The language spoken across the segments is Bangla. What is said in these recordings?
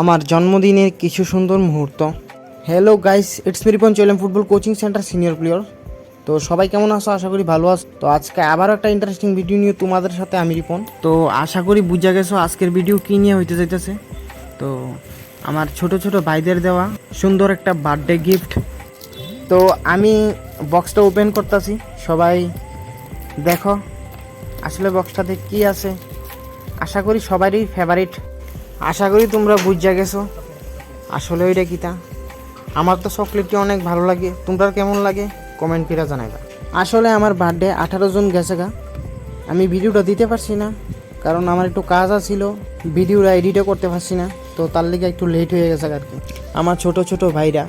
আমার জন্মদিনের কিছু সুন্দর মুহূর্ত। হ্যালো গাইস ইটস মেরিপন চলেম football coaching centre senior player তো সবাই কেমন আছো? আশা করি ভালো আছো। তো আজকে আবারও একটা ইন্টারেস্টিং ভিডিও নিয়ে তোমাদের সাথে আমি রিপন। তো আশা করি বুঝা গেছো আজকের ভিডিও কী নিয়ে হইতে যাইতেছে। তো আমার ছোট ছোট ভাইদের দেওয়া সুন্দর একটা বার্থডে গিফট তো আমি বক্সটা ওপেন করতেছি। সবাই দেখো, আসলে বক্সটাতে কি আছে? আশা করি সবারই ফেভারিট আশা করি তোমরা বুঝা গেছো। আসলে ওইটা কিতা আমার তো চকলেটটি অনেক ভালো লাগে। তোমরা কেমন লাগে? কমেন্ট করে জানাইবা। আসলে আমার বার্থডে আঠারো জন গেছে গা। আমি ভিডিওটা দিতে পারছি না, কারণ আমার একটু কাজ আছিল ভিডিওটা এডিটও করতে পারছি না, তো তার লিগে একটু লেট হয়ে গেছে আর কি। আমার ছোট ছোট ভাইরা,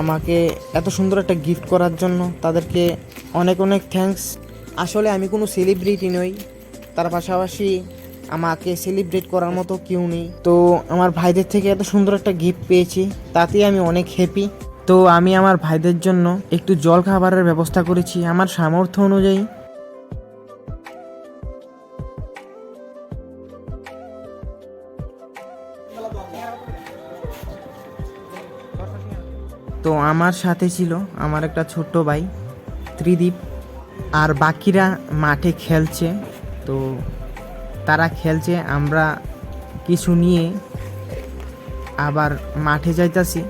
আমাকে এত সুন্দর একটা গিফট করার জন্য তাদেরকে অনেক অনেক থ্যাঙ্কস আসলে আমি কোনো সেলিব্রিটি নই, তার পাশাপাশি আমাকে সেলিব্রেট করার মতো কেউ নেই। তো আমার ভাইদের থেকে এত সুন্দর একটা গিফট পেয়েছি, তাতেই আমি অনেক হ্যাপি তো আমি আমার ভাইদের জন্য একটু জল খাবারের ব্যবস্থা করেছি আমার সামর্থ্য অনুযায়ী। তো আমার সাথে ছিল আমার একটা ছোট্ট ভাই, ত্রিদীপ। আর বাকিরা মাঠে খেলছে, তো তারা খেলছে, আমরা কিছু নিয়ে আবার মাঠে যাইতাছি।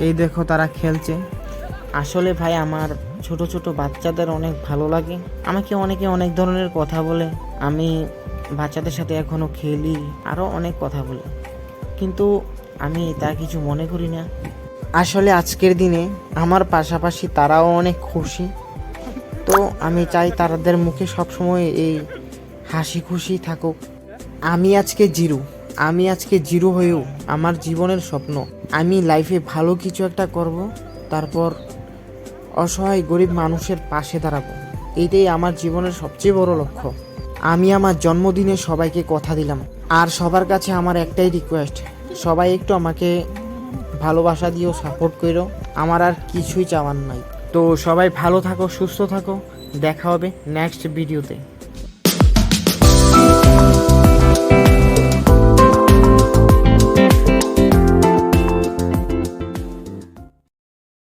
এই দেখো তারা খেলছে। আসলে ভাই, আমার ছোট ছোট বাচ্চাদের অনেক ভালো লাগে। আমাকে অনেকে অনেক ধরনের কথা বলে। আমি বাচ্চাদের সাথে এখনও খেলি আরও অনেক কথা বলে। কিন্তু আমি তা কিছু মনে করি না। আসলে আজকের দিনে আমার পাশাপাশি তারাও অনেক খুশি। তো আমি চাই তাদের মুখে সবসময় এই হাসি খুশি থাকুক। আমি আজকে জিরু। আমি আজকে জিরো হয়েও আমার জীবনের স্বপ্ন। আমি লাইফে ভালো কিছু একটা করব, তারপর অসহায় গরিব মানুষের পাশে দাঁড়াবো। এইটাই আমার জীবনের সবচেয়ে বড় লক্ষ্য। আমি আমার জন্মদিনে সবাইকে কথা দিলাম। আর সবার কাছে আমার একটাই রিকোয়েস্ট সবাই একটু আমাকে ভালোবাসা দিয়েও সাপোর্ট করো। আমার আর কিছুই চাওয়ার নাই। তো সবাই ভালো থাকো, সুস্থ থাকো। দেখা হবে নেক্সট ভিডিওতে